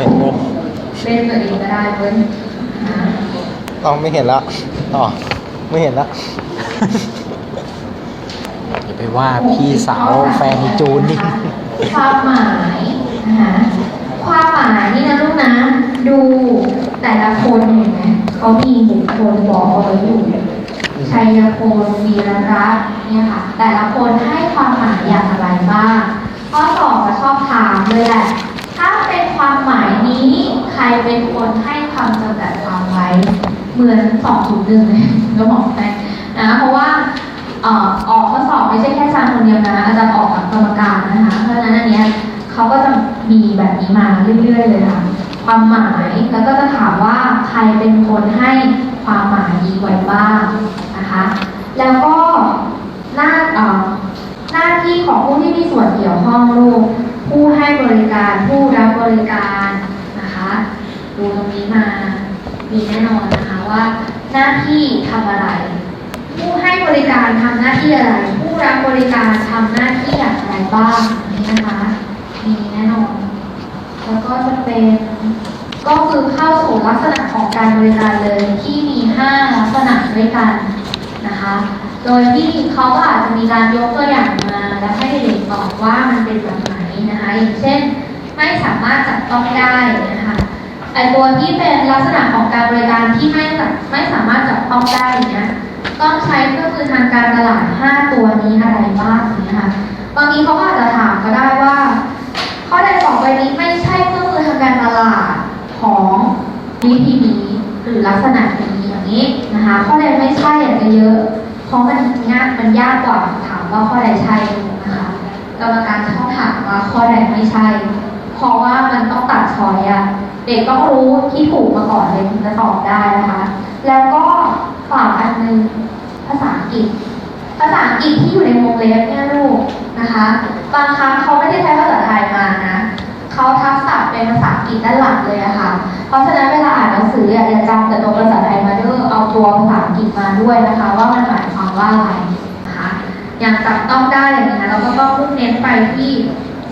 เห็นอยู่เห็นอยู่เล่นตัวเองก็ได้เว้ยนะต้องไม่เห็นละอ๋อไม่เห็นละอย่าไปว่าพี่สาวแฟนไอ้จูนนี่ความหมายนะคะความหมายนี่นะลูกนะดูแต่ละคนเห็นไหมเขามีบุคคลบอกเอาไว้อยู่ชัยพลวีรรัตน์เนี่ยค่ะ แต่ละคนให้ความหมายอย่างไรบ้างข้อสอบก็ชอบถามเลยแหละ เป็นความหมายนี้ ใครเป็นคนให้คำจำกัดความไว้ เหมือนสองศูนย์หนึ่งเลยก็บอกได้นะ เพราะว่าออกข้อสอบไม่ใช่แค่อาจารย์คนเดียวนะ อาจารย์ออกกับกรรมการนะคะ เพราะฉะนั้นอันเนี้ยเขาก็จะมีแบบนี้มาเรื่อยๆเลยค่ะ ความหมายแล้วก็จะถามว่าใครเป็นคนให้ความหมายนี้ไว้บ้างนะคะ แล้วก็หน้าหน้าที่ของผู้ที่มีส่วนเกี่ยวข้องลูก ผู้ให้บริการผู้รับบริการนะคะดูตรงนี้มามีแน่นอนนะคะว่าหน้าที่ทำอะไร ผู้ให้บริการทำหน้าที่อะไร ผู้รับบริการทำหน้าที่อย่างไรบ้างนี่นะคะมีแน่นอน แล้วก็จะเป็นก็คือเข้าสู่ลักษณะของการบริการเลยที่มี 5 ลักษณะด้วยกันนะคะ โดยที่เขาก็อาจจะมีการยกตัวอย่างมา แล้วให้เด็กบอกว่ามันเป็นแบบ อย่างเช่น ไม่สามารถจับต้องได้นะคะไอตัวที่เป็นลักษณะของการบริการที่ไม่จับไม่สามารถจับต้องได้เนี่ยต้องใช้เครื่องมือทางการตลาด 5 ตัวนี้อะไรบ้างนะคะบางทีเขาก็อาจจะถามก็ได้ว่า ข้อใดสองใบนี้ไม่ใช่เครื่องมือทางการตลาดของวิธีนี้หรือลักษณะนี้อย่างนี้นะคะข้อใดไม่ใช่อาจจะเยอะ เพราะมันยากมันยากกว่าถามว่าข้อใดใช่ กรรมการชอบถามว่าข้อใดไม่ใช่ เพราะว่ามันต้องตัดช้อยอะเด็กต้องรู้ที่ถูกมาก่อนเลยถึงจะตอบได้นะคะ แล้วก็ฝากอันนึงภาษาอังกฤษ ภาษาอังกฤษที่อยู่ในวงเล็บเนี่ยลูกนะคะ บางครั้งเขาไม่ได้ใช้ภาษาไทยมานะเขาทับศัพท์เป็นภาษาอังกฤษด้านหลังเลยอะค่ะ เพราะฉะนั้นเวลาอ่านหนังสืออย่าจำแต่ตัวภาษาไทยมาด้อเอาตัวภาษาอังกฤษมาด้วยนะคะ ว่ามันหมายความว่าอะไร อย่างจับต้องได้อย่างนี้นะเราก็ต้องมุ่งเน้นไปที่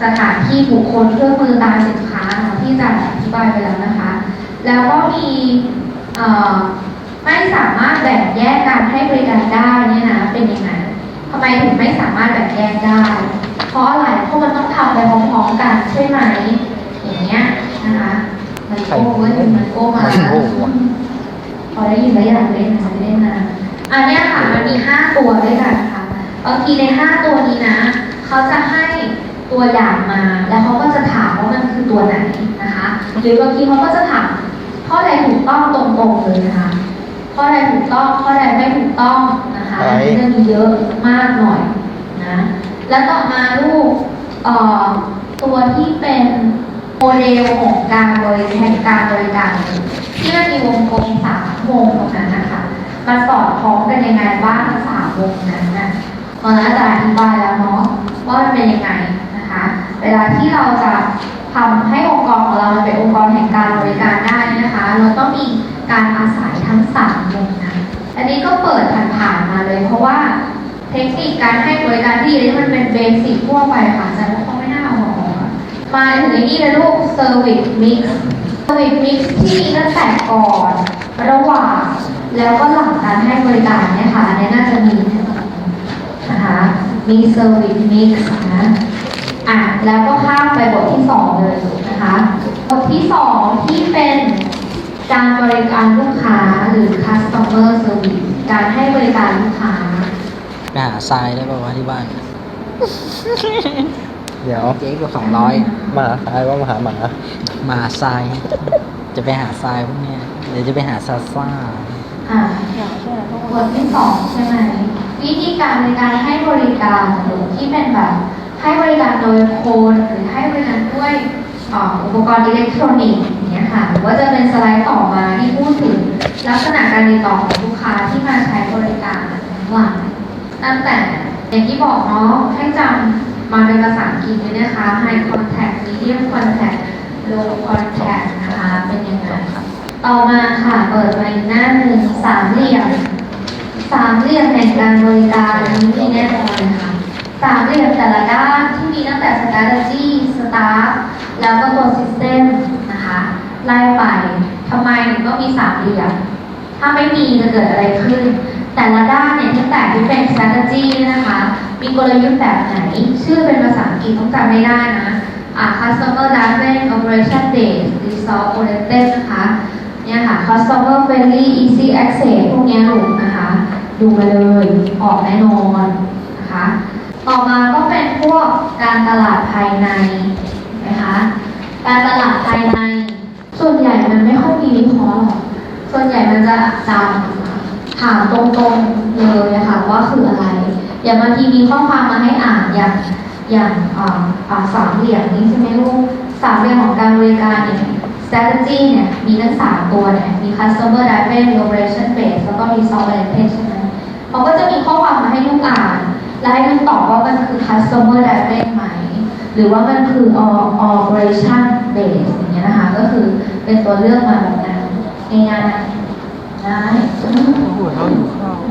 สถานที่บุคคลเครื่องมือตามสินค้าเนาะที่จะอธิบายไปแล้วนะคะ แล้วก็มีเอ่อไม่สามารถแบ่งแยกการให้บริการได้เนี่ยนะเป็นยังไงทำไมถึงไม่สามารถแบ่งแยกได้ เพราะอะไรเพราะมันต้องทำไปพร้อมๆกันใช่ไหมอย่างเงี้ยนะคะมันโก้เว้ยมันโก้มามันโก้ว่ะพอได้ยินแล้วอยากเล่นนะเล่นนะอันเนี้ยค่ะมันมีห้าตัวด้วยกันค่ะ บางทีในห้าตัวนี้นะ เขาจะให้ตัวอย่างมา แล้วเขาก็จะถามว่ามันคือตัวไหนนะคะ หรือบางทีเขาก็จะถามข้อใดถูกต้องตรงๆเลยนะคะ ข้อใดถูกต้อง ข้อใดไม่ถูกต้องนะคะอะไรอันนี้จะมีเยอะมากหน่อยนะ แล้วต่อมาลูกเอ่อตัวที่เป็นโมเดลของการบริแห่งการบริการที่มันมีวงกลมสามวงตรงนั้นนะคะ มันสอดคล้องกันยังไงบ้างทั้งสามวงนั้นนะ ตอนนั้นอาจารย์อธิบายแล้วเนาะว่ามันเป็นยังไงนะคะ เวลาที่เราจะทำให้องค์กรของเรามันเป็นองค์กรแห่งการบริการได้นะคะ เราต้องมีการอาศัยทั้งสามวงนั้นอันนี้ก็เปิดผ่านๆมาเลย เพราะว่าเทคนิคการให้บริการที่นี่มันเป็นเบสิกทั่วไปค่ะแต่ว่าเขาไม่น่าเอามาออกมาถึงไอ้นี่เลยลูก Service Mix Service Mix ที่มีตั้งแต่ก่อนระหว่างแล้วก็หลังการให้บริการเนี่ยค่ะอันนี้น่าจะมี นะคะมี Service Mix นะอะแล้วก็ข้ามไปบทที่สองเลยนะคะบทที่สองที่เป็นการบริการลูกค้าหรือ customer service การให้บริการลูกค้าไปหาทรายได้ป่าวะที่บ้าน เดี๋ยวเจ๊ก็สองร้อยหมาตายว่ามาหาหมามาหาทราย จะไปหาทรายพวกเนี้ยเดี๋ยวจะไปหาซาซ่าอ่าบทที่สองใช่ไหม วิธีการในการให้บริการหรือที่เป็นแบบให้บริการโดยโคนหรือให้บริการด้วยอุปกรณ์อิเล็กทรอนิกส์อย่างเงี้ยค่ะหรือว่าจะเป็นสไลด์ต่อมาที่พูดถึงลักษณะการติดต่อของลูกค้าที่มาใช้บริการหลายตั้งแต่อย่างที่บอกเนาะให้จำมาเป็นภาษาอังกฤษเลยนะคะ High Contact Medium Contact Low Contact นะคะเป็นยังไงต่อมาค่ะ เปิดมาอีกหน้าหนึ่งสามเหลี่ยม สามเหลี่ยงแห่การบริการนี้มีแน่นอนค่ะสามเหลี่ยงแต่ละด้านที่มีตั้งแต่ strategy staff แล้วก็ตัว system นะคะไล่ไปทำไมถึงต้องมีสามเหลี่ยงถ้าไม่มีจะเกิดอะไรขึ้น แต่ละด้านเนี่ยตั้งแต่ที่เป็น strategy นะคะ มีกลยุทธ์แบบไหน ชื่อเป็นภาษาอังกฤษต้องจำไม่ได้นะอ่า customer driven operation based resource oriented นะคะเนี่ยค่ะ customer friendly easy access พวกนี้หนูนะคะ ดูมาเลยออกแน่นอนนะคะ ต่อมาก็เป็นพวกการตลาดภายในนะคะการตลาดภายใน ส่วนใหญ่มันไม่ค่อยมีวิเคราะห์หรอกส่วนใหญ่มันจะจำถามตรงๆเลยะค่ะว่าคืออะไร อย่างบางทีมีข้อความมาให้อ่านอย่างอย่างสามเหลี่ยมนี้ใช่ไหมลูกสามเหลี่ยมของการบริการเนี่ย strategy เนี่ยมีทั้งสามตัวเนี่ยมี customer driven operation based แล้วก็ result oriented ใช่ไหม เขาก็จะมีข้อความมาให้ลูกอ่าน และให้ลูกตอบว่ามันคือ customer driven ไหม หรือว่ามันคือ o- operation based อย่างเงี้ยนะคะ ก็คือเป็นตัวเลือกมาแบบนั้นง่ายๆได้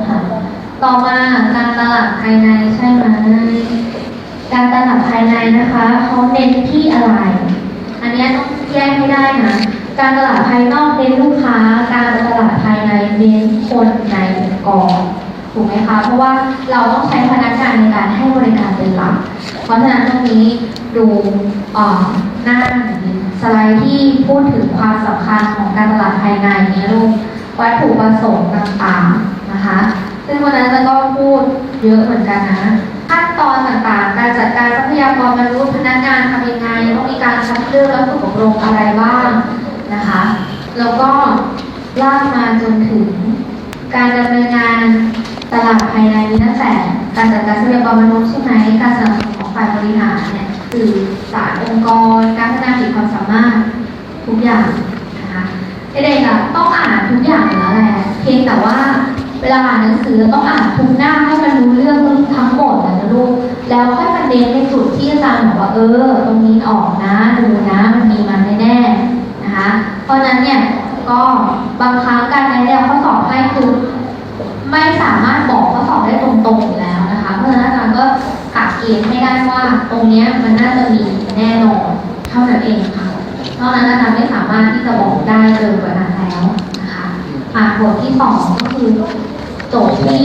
ค่ะต่อมาการตลาดภายในใช่ไหมการตลาดภายในนะคะเขาเน้นที่อะไร อันเนี้ยต้องแยกให้ได้นะ การตลาดภายนอกเน้นลูกค้า การตลาดภายในเน้นคนในองค์กร ถูกไหมคะ เพราะว่าเราต้องใช้พนักงานในการให้บริการเป็นหลัก เพราะฉะนั้นตรงนี้ดูหน้าสไลด์ที่พูดถึงความสำคัญของการตลาดภายในนี่ยลูกวัตถุประสงค์ต่างๆนะคะ ซึ่งวันนั้นจะก็พูดเยอะเหมือนกันนะขั้นตอนต่างๆ การจัดการทรัพยากรมนุษย์พนักงานทำยังไงต้องมีการคัดเลือกและฝึกอบรมอะไรบ้างนะคะ แล้วก็ลากมาจนถึงการดำเนินงาน ตลาดภายในมีตั้งแต่การจัดการทรัพยากรมนุษย์ใช่ไหมการสนับสนุนของฝ่ายบริหารเนี่ยสื่อสารองค์กร การพัฒนาขีดความสามารถทุกอย่างนะคะเด็กๆต้องอ่านทุกอย่างอยู่แล้วแหละเพียงแต่ว่าเวลาอ่านหนังสือต้องอ่านทุกหน้าให้มันรู้เรื่องทั้งหมดนะลูกแล้วค่อยมาเน้นในจุดที่อาจารย์บอกว่าเออ ตรงนี้ออกนะดูนะมันมีมันแน่ๆนะคะ เพราะนั้นเนี่ยก็บางครั้งการแนะแนวข้อสอบให้คือ ไม่สามารถบอกข้อสอบได้ตรงๆอยู่แล้วนะคะ เพราะฉะนั้นอาจารย์ก็กะเกณฑ์ให้ได้ว่าตรงเนี้ยมันน่าจะมีแน่นอนเท่านั้นเองค่ะเท่านั้นอาจารย์ไม่สามารถที่จะบอกได้เกินกว่านั้นแล้วนะคะอ่าบทที่สองก็คือโจทย์ที่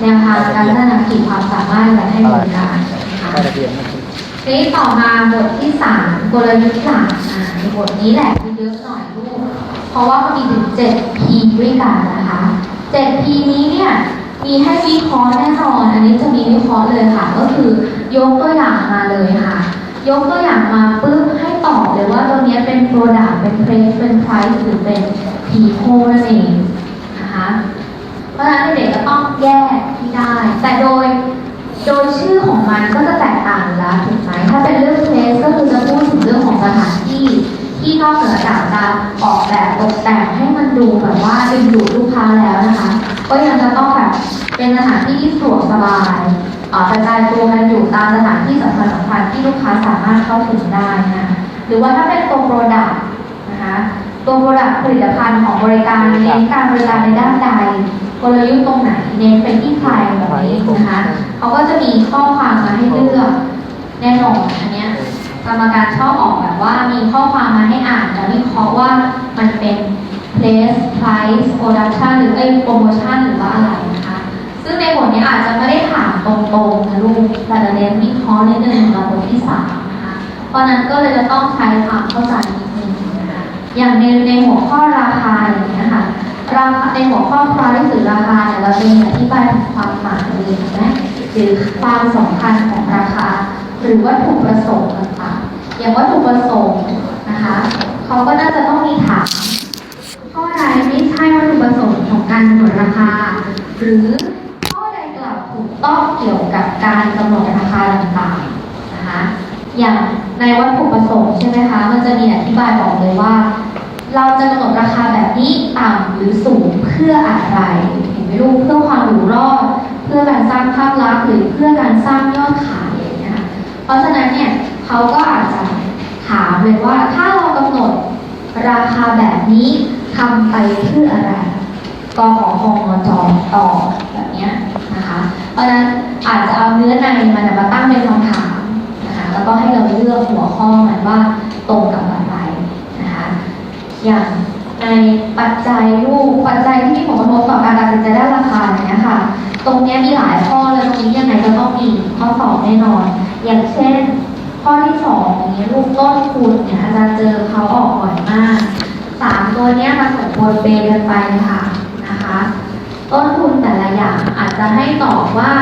แนวทางการพัฒนาขีดความสามารถและให้บริการนะคะเข้าระเบียนเมื่อกี้ทีนี้ต่อมาบทที่สามกลยุทธ์หลักอ่าในบทนี้แหละคือเยอะหน่อยลูกเพราะว่ามันมีถึง7 P ด้วยกันนะคะ 7 P นี้เนี่ยมีให้วิเคราะห์แน่นอน อันนี้จะมีวิเคราะห์เลยค่ะ ก็คือยกตัวอย่างมาเลยค่ะ ยกตัวอย่างมาปุ๊บให้ตอบเลยว่าตัวเนี้ยเป็น Product เป็น Place เป็น Price หรือเป็น People นั่นเองนะคะเพราะฉะนั้นเด็กๆก็ต้องแยกที่ได้ แต่โดยโดยชื่อของมันก็จะแตกต่างแล้วถูกไหมถ้าเป็นเรื่อง place ก็คือจะพูดถึงเรื่องของสถาน ที่นอกเหนือจากการออกแบบตกแต่งให้มันดูแบบว่าดึงดูดลูกค้าแล้วนะคะ ก็ยังจะต้องแบบเป็นสถานที่ที่สะดวกสบายกระจายตัวกันอยู่ตามสถานที่สำคัญสำคัญที่ลูกค้าสามารถเข้าถึงได้นะหรือว่าถ้าเป็นตัว product นะคะตัว product ผลิตภัณฑ์ของบริการเน้นการบริการในด้านใดกลยุทธ์ตรงไหนเน้นไปที่ใครแบบนี้นะคะเขาก็จะมีข้อความมาให้เลือกแน่นอนอันนี้ กรรมการชอบออกแบบว่ามีข้อความมาให้อ่านแล้ววิเคราะห์ว่ามันเป็น place price production หรือไอ้ promotion หรือว่าอะไรนะคะ ซึ่งในบทนี้อาจจะไม่ได้ถามตรงๆนะลูก แต่จะเน้นวิเคราะห์นิดนึงกับบทที่สามนะคะ เพราะนั้นก็เลยจะต้องใช้ความเข้าใจนิดนึงนะคะ อย่างในในหัวข้อราคาอย่างเงี้ค่ะราคาในหัวข้อ price หรือราคาเนี่ยเราจะมีอธิบายถึงความหมายเลยเห็นไหมหรือความสำคัญของราคา หรือวัตถุประสงค์ต่าง อย่างวัตถุประสงค์นะคะเขาก็น่าจะต้องมีถามข้อใดไม่ใช่วัตถุประสงค์ของการกำหนดราคา หรือข้อใดกล่าวถูกต้องเกี่ยวกับการกำหนดราคาต่างๆนะคะอย่างในวัตถุประสงค์ใช่ไหมคะมันจะมีอธิบายบอกเลยว่า เราจะกำหนดราคาแบบนี้ต่ำหรือสูงเพื่ออะไรเห็นไหมลูกเพื่อความอยู่รอด เพื่อการสร้างภาพลักษณ์หรือเพื่อการสร้างยอดขายอย่างเงี้ยค่ะเพราะฉะนั้นเนี่ย เขาก็อาจจะถามเลยว่าถ้าเรากำหนดราคาแบบนี้ทำไปเพื่ออะไรกขอคงจอต่อแบบเนี้ยนะคะ เพราะฉะนั้นอาจจะเอาเนื้อในมันมาตั้งเป็นคำถามนะคะแล้วก็ให้เราเลือกหัวข้อมันว่าตรงกับอะไรนะคะอย่างในปัจจัยรูปปัจจัยที่มีผลกระทบต่อการตัดสินใจด้านราคาเนี้ยค่ะ ตรงเนี้ยมีหลายข้อเลยตรงนี้ยังไงก็ต้องมีข้อสอบแน่นอน อย่างเช่น ข้อที่สองอย่างเงี้ยลูกต้นทุนเนี่ยอาจารย์เจอเขาออกบ่อยมากสามตัวเนี้ยมันสมควรเปนกันไปค่ะนะคะ ต้นทุนแต่ละอย่างอาจจะให้ตอบว่า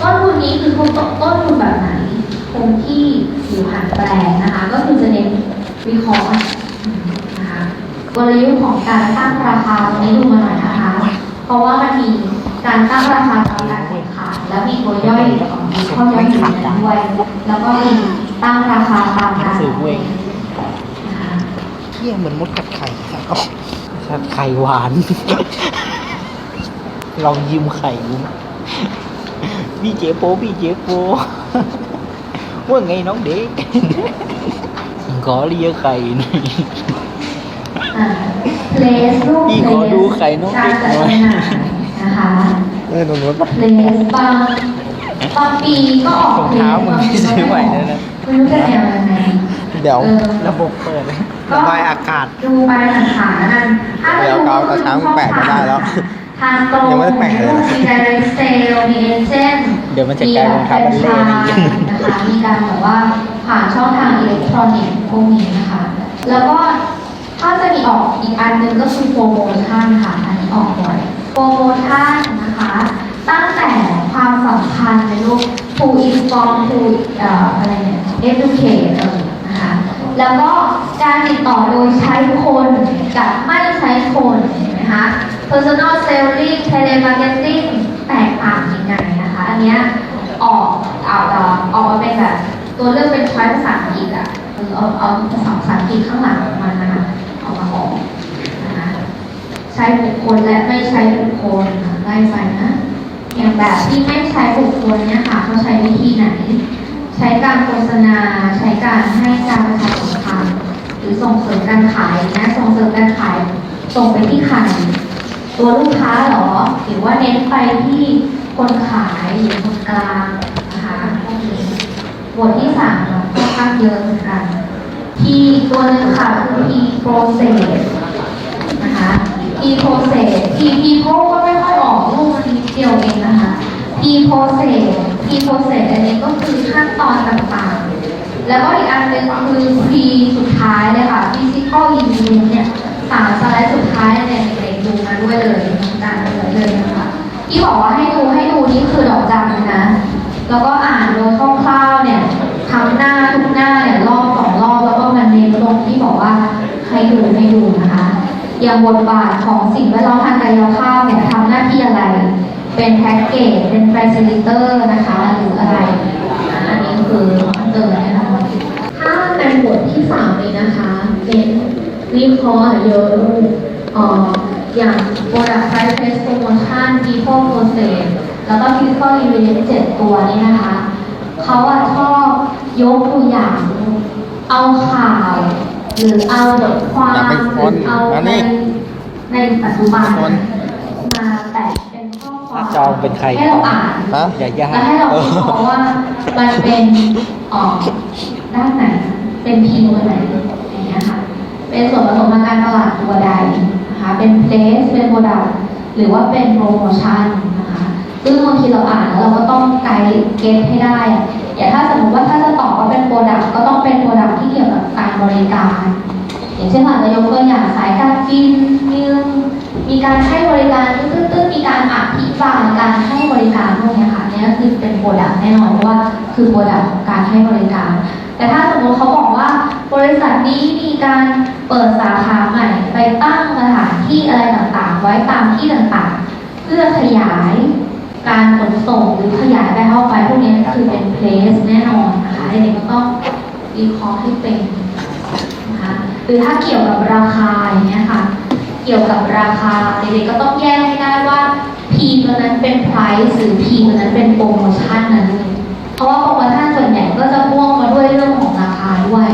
ต้นทุนนี้คือต้นต้นทุนแบบไหนคงที่หรือผันแปรนะคะ ก็คือจะเน้นวิเคราะห์นะคะกลยุทธ์ของการตั้งราคาตรงนี้ดูมาหน่อยนะคะ เพราะว่ามันมีการตั้งราคาตามการแข่งขันและมีตัวย่อย ของมีข้อย่อยอยู่ในนั้นด้วยแล้วก็มีตั้งราคาตามการแข่งขันนะคะเที่ยเหมือนมดกัดไข่เอาชัดไข่หวาน ลองยิ้มไข่ดูพี่เจ๊โปพี่เจ๊โปว่าไงน้องเด็กขอเลียไข่หน่อยอ่า place รูปพี่ขอ place ดูไข่น้องการจัดหน่อยจำหน่ายนะคะเออหนูนุชปะเลสบาง บางปีก็ออกรองเท้ามึงซื้อใหม่แล้วนะไม่รู้จะแนวยังไงเดี๋ยวเออระบบเปิดระบายอากาศดูไปหาๆกันถ้าเดี๋ยวเอากระถางแปะก็ได้แล้วทางตรงยังไม่ได้แปะเลยนะมี direct sale มี agent เดี๋ยวมันจะกลายเป็นคาร์บอนเล่มีนี่นะคะมีการแบบว่าผ่านช่องทางอิเล็กทรอนิกส์พวกนี้นะคะ แล้วก็ถ้าจะมีออกอีกอันหนึงก็คือโปรโมชั่นค่ะ อันนี้ออกบ่อยโปรโมชั่นนะคะ ตั้งแต่ความสำคัญในลูก to inform to อออะไรเนี่ย educate นะคะแล้วก็การติดต่อโดยใช้คนกับไม่ใช้คนเห็นไหมคะ personal selling telemarketing แตกต่างยังไงนะคะ อันเนี้ยออกเอาเอาออกมาเป็นแบบตัวเลือกเป็นช้อยภาษาอังกฤษอะเออเอาเอาภาษาภาษาอังกฤษข้างหลังมันนะคะเอามาออกนะคะใช้บุคคลและไม่ใช้บุคคลไล่ไปนะ อย่างแบบที่ไม่ใช้บุคคลเนี่ยค่ะเขาใช้วิธีไหน ใช้การโฆษณา ใช้การให้การประชาสัมพันธ์หรือส่งเสริมการขายนะส่งเสริมการขายส่งไปที่ใครตัวลูกค้าเหรอ หรือว่าเน้นไปที่คนขายหรือคนกลางนะคะพวกนี้บทที่สามเราค่อนข้างเยอะเหมือนกัน P ตัวหนึงค่ะคือ P process นะคะ P process P people ก็ไม่ค่อยออกลูกมันนิ ดียวเองนะคะ P process P process อันนี้ก็คือขั้นตอนต่างๆ แล้วก็อีกอันหนึงคือ P สุดท้ายเลยค่ะ physical ingredient เนี่ยสามสไลด์สุดท้ายเนี่ยเด็กๆดูมาด้วยเลยการเลยเลยนะคะที่บอกว่าให้ดูให้ดูนี่คือดอกจันนะ แล้วก็อ่านโดยคร่าวๆเนี่ยทำหน้าทุกหน้าเนี่ยรอบสองรอบแล้วก็มันเน้นตรงที่บอกว่าให้ดูให้ดูนะคะอย่างบทบาทของสิ่งแวดล้อมทางกายภาพเนี่ยทำหน้าที่อะไร เป็นแพ็กเกจเป็นแฟซิลิเตอร์นะคะ หรืออะไรอ่าอันนี้คือเติมแน่นอนถ้าในบทที่สามเลยนะคะ เป็นวิเคราะห์เยอะลูกเอ่ออย่าง product price test promotion people process แล้วก็ physical ingredient เจ็ดตัวนี้นะคะ เขาอะชอบยกตัวอย่าง เอาข่าว หรือเอาบทความอยากเป็นหครืนอเอาอันในนี้ในปัจจุบันคนมาแปะเป็นข้อ ความจองเป็นใครให้เราอ่านฮะอย่ายากและให้เราวิเคราะห์ว่ามันเป็นออกด้านไหนเป็นพีตัวไหนอย่างเงี้ยค่ะ เป็นส่วนผสมทางการตลาดตัวใดนะคะ เป็น place เป็น product หรือว่าเป็นโปรโมชั่นนะคะ ซึ่งบางทีเราอ่านแล้วเราก็ต้องไกด์เก็ตให้ได้อะอย่างถ้าสมมติว่าถ้าจะตอบว่าเป็นโปรดักก็ต้องเป็นโปรดักที่เกี่ยวกับการบริการ อย่างเช่นอาจจะยกตัวอย่างสายการบินมี มีการให้บริการตื้นๆมีการอธิบายการให้บริการพวกนี้ค่ะเนี่ยคือเป็นโปรดักแน่นอนเพราะว่าคือโปรดักของการให้บริการ แต่ถ้าสมมติเขาบอกว่าบริษัทนี้มีการเปิดสาขาใหม่ไปตั้งสถานที่อะไรต่างๆ ไว้ตามที่ต่างๆ เพื่อขยายการขนส่งหรือขยายไปเข้าไปพวกนี้คือเป็น place แน่นอนนะคะเด็กๆก็ต้องวิเคราะห์ให้เป็นนะคะหรือถ้าเกี่ยวกับราคาอย่างเงี้ยค่ะ กี่ยวกับราคาเด็กๆก็ต้องแยกให้ได้ว่า P ตัวนั้นเป็น price หรือ P ตัวนั้นเป็นโปรโมชั่นนั้น เพราะว่าโปรโมชั่นส่วนใหญ่ก็จะพ่วงมาด้วยเรื่องของราคาด้วย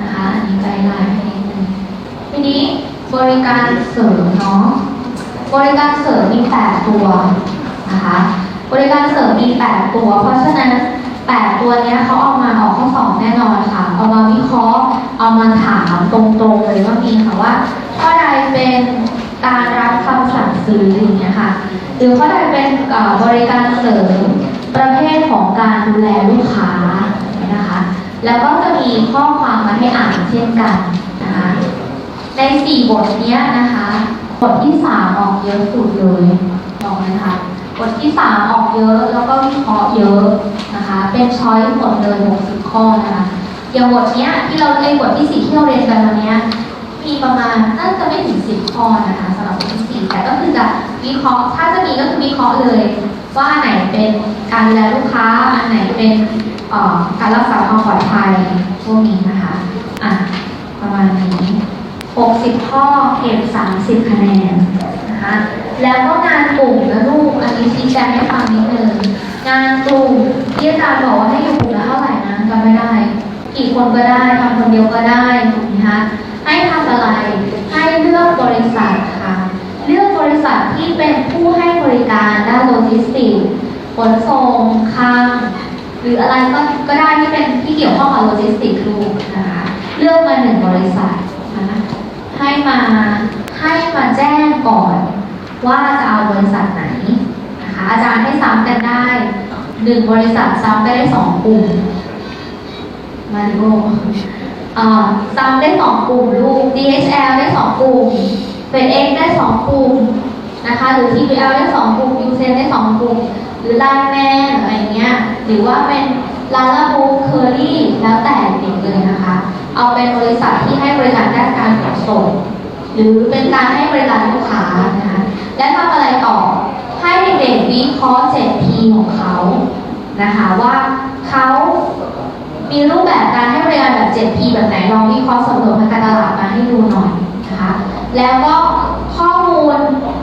นะคะอันนี้ไกด์ไลน์ให้นิดนึงทีนี้บริการเสริมเนาะบริการเสริมมี 8 ตัวนะคะบริการเสริมมี 8 ตัว เพราะฉะนั้นแปดตัวเนี้ยเขาเอามาออกข้อสอบแน่นอนค่ะ เอามาวิเคราะห์ เอามาถามตรงๆเลยว่ามีค่ะว่าข้อใด เป็นการรับคำสั่งซื้ออย่างเงี้ยค่ะ หรือข้อใดเป็นบริการเสริมประเภทของการดูแลลูกค้านะคะ แล้วก็จะมีข้อความมาให้อ่านเช่นกันนะคะในสี่บทเนี้ยนะคะ บทที่สามออกเยอะสุดเลยบอกเลยค่ะบทที่สามออกเยอะแล้วก็วิเคราะห์เยอะนะคะ เป็นช้อยส์หมดเลย60ข้อนะคะอย่างบทเนี้ยที่เราเรียนบทที่สี่ที่เราเรียนกันวันเนี้ย มีประมาณน่าจะไม่ถึงสิบข้อนะคะสำหรับบทที่สี่แต่ก็คือจะวิเคราะห์ถ้าจะมีก็คือวิเคราะห์เลย ว่าไหนเป็นการดูแลลูกค้าอันไหนเป็นการรักษาความปลอดภัยพวกนี้นะคะอะประมาณนี้ 60 ข้อเก็บ30 คะแนนนะคะแล้วก็งานกลุ่มนะลูกอันนี้ชี้แจงให้ฟังนิดนึงงานกลุ่มที่อาจารย์บอกว่าให้อยู่กลุ่มละเท่าไหร่นะจำไม่ได้ กี่คนก็ได้ทำคนเดียวก็ได้ถูกไหมคะ ให้ทำอะไร ให้เลือกบริษัทค่ะ เลือกบริษัทที่เป็นผู้ให้บริการด้านโลจิ สติกส์ขนส่งคลังหรืออะไรก็ก็ได้ที่เป็นที่เกี่ยวข้องกับโลจิสติกส์ลูกนะคะเลือกมาหนึ่งบริษัทนะคะให้มาให้มาแจ้งก่อน ว่าจะเอาบริษัทไหนนะคะอาจารย์ให้ซ้ำกันได้หนึ่งบริษัทซ้ำได้สองกลุ่มมาริโอเอ่อซ้ำได้สองกลุ่มลูก DHL ได้สองกลุ่มเฟดเอ็กได้สองกลุ่ม นะคะ หรือ TPL ได้สองกลุ่ม u c ได้สองกลุ่ม หรือไลน์แมนอะไรเงี้ย หรือว่าเป็นลาลาบูเคอรี่แล้วแต่เด็กเลยนะคะ เอาเป็นบริษัทที่ให้บริการด้านการขนส่ง หรือเป็นการให้บริการลูกค้านะคะ และทำอะไรต่อ ให้เด็กวิเคราะห์ 7P ของเขานะคะว่าเขามีรูปแบบการให้บริการแบบ 7P แบบไหนลองวิเคราะห์สำรวจทางการตลาดมาให้ดูหน่อยนะคะ แล้วก็ข้อมูล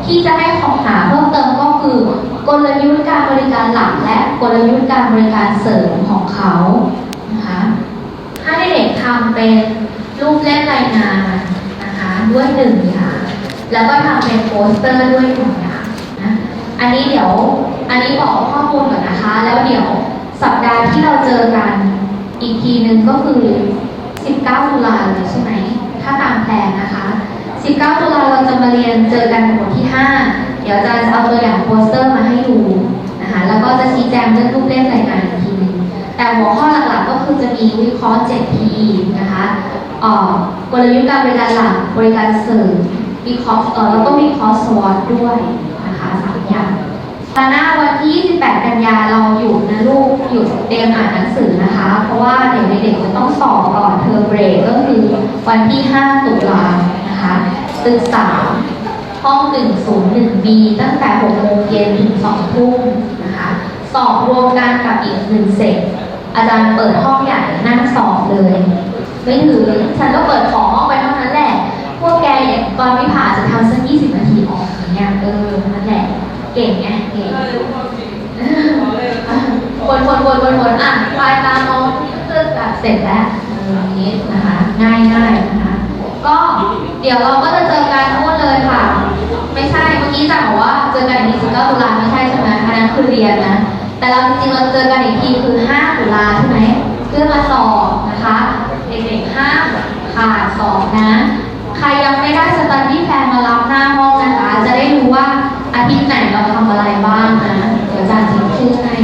ที่จะให้ของหาเพิ่มเติมก็คือกลยุทธ์การบริการหลักและกลยุทธ์การบริการเสริมของเขานะคะให้เด็กทำเป็นรูปเล่มรายงานนะคะด้วยหนึ่งอย่างแล้วก็ทำเป็นโปสเตอร์ด้วยหนึ่งอย่างนะอันนี้เดี๋ยวอันนี้บอกข้อมูลก่อนนะคะ แล้วเดี๋ยวสัปดาห์ที่เราเจอกันอีกทีหนึ่งก็คือ 19ตุลาเลยใช่ไหมถ้าตามแผนนะคะ 19 ตุลาเราจะมาเรียนเจอกันบทที่ 5 เดี๋ยวอาจารย์จะเอาตัวอย่างโปสเตอร์มาให้ดูนะคะแล้วก็จะชี้แจงเรื่องรูปเล่มรายงานอีกทีหนึงแต่หัวข้อหลักๆก็คือจะมีวิเคราะห์ 7P นะคะเอ่อกลยุทธ์การบริการหลักบริการเสริมวิเคราะห์เออแล้วก็วิเคราะห์ SWOT ด้วยนะคะสามอย่างตอนหน้าวันที่ 28 กันยาเราหยุดนะลูกหยุดเตรียมอ่านหนังสือนะคะ เพราะว่าเดี๋ยวเด็กๆจะต้องสอบก่อนเทอมเบรกก็คือวันที่ 5 ตุลานะคะ ศึกษาห้อง 101B ตั้งแต่6โมงเย็นถึง2ทุ่มนะคะสอบรวมกันกับอีกหนึ่งเซตอาจารย์เปิดห้องใหญ่นั่งสอบเลย ไม่ถึงฉันก็เปิดของห้องไปเท่านั้นแหละ พวกแกอย่างตอนวิผ่าจะทำสัก 20 นาทีออกอย่างเงี้ยเออนั่นแหละ เก่งไงเก่งวนวนวนวนวนอะปลายตามองตึ๊ดแบบเสร็จแล้วอย่างนี้นะคะ ง่ายง่ายนะคะ ก็เดี๋ยวเราก็จะเจอกันทั้งหมดเลยค่ะ ไม่ใช่เมื่อกี้จ่าบอกว่าเจอกันที่สิบเก้าตุลาไม่ใช่ใช่ไหมอันนั้นคือเรียนนะ แต่เราจริงๆเราเจอกันอีกทีคือห้าตุลาใช่ไหมเพื่อมาสอบนะคะเด็กๆห้าขาดสอบนะ ใครยังไม่ได้สตันดี้แพนมารับหน้าห้องนะคะ จะได้รู้ว่าอาทิตย์ไหนเราทำอะไรบ้างนะ เดี๋ยวจ่าทิ้งชื่อให้